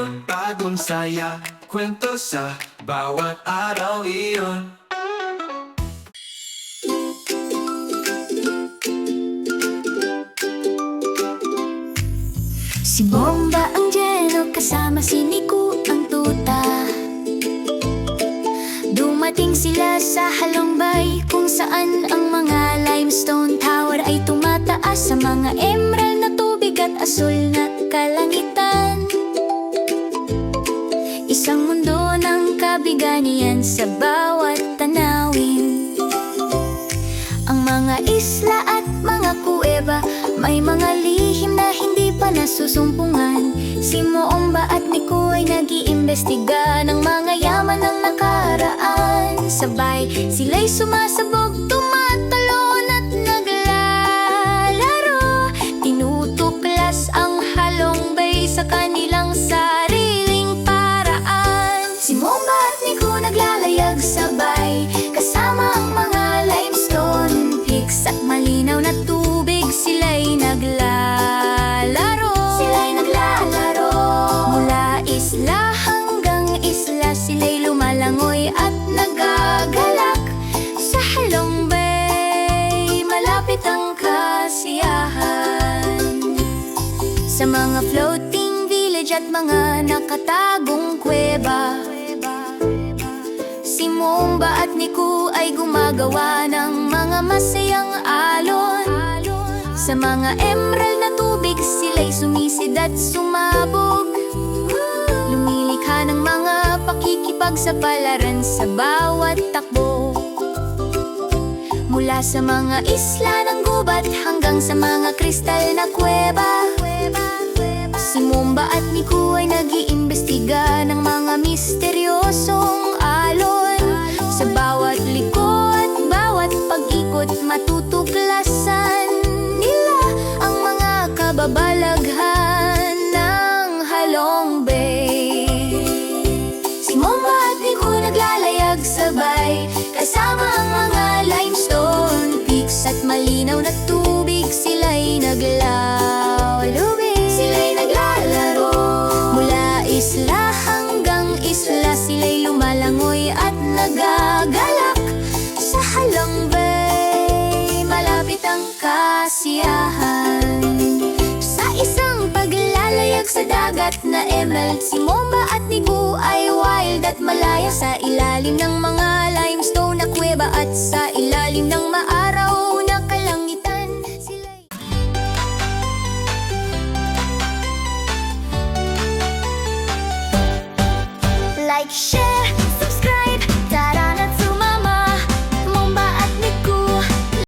iyon Bagong saya, kwento sa bawat araw iyon. Si Bomba ang Jeno kasama si Niku ang tuta. Dumating sila sa Halongbay kung saan ang mga limestone tower ay tumataas sa mga emerald na tubig at asul na kabiganian sa bawat tanawin. Ang mga isla at mga kuweba May mga lihim na hindi pa nasusumpungan. Si Moomba at Nico ay nag-iimbestiga Ng mga yaman ng nakaraan. Sabay sila'y sumasabog, tumatalon at naglalaro. Tinutuklas ang halong bay sa kanilang sariling paraan. Si Nico naglalayag sabay. Kasama ang mga limestone peaks At malinaw na tubig sila'y naglalaro. Sila'y naglalaro. Mula isla hanggang isla Sila'y lumalangoy at nagagalak. Sa halong bay Malapit ang kasiyahan. Sa mga floating village at mga nakatagong kuweba gumagawa ng mga masayang alon. Sa mga emerald na tubig sila'y sumisid at sumabog. Lumilikha ng mga pakikipagsapalaran sa bawat takbo. Mula sa mga isla ng gubat hanggang sa mga kristal na kuweba. Si Mumba at Niku ay nag-iimbestiga ng mga misteryosong matutuklasan nila Ang mga kababalaghan ng Halong Bay Si Momba at Nico naglalayag sabay Kasama ang mga limestone peaks At malinaw na tubig sila'y naglalubig Sila'y naglalaro Mula isla hanggang isla Sila'y lumalangoy at nagagalak kasiyahan. Sa isang paglalayag sa dagat na emerald Si Momba at Niku ay wild at malaya. Sa ilalim ng mga limestone na kuweba At sa ilalim ng maaraw na kalangitan Sila'y Like, share,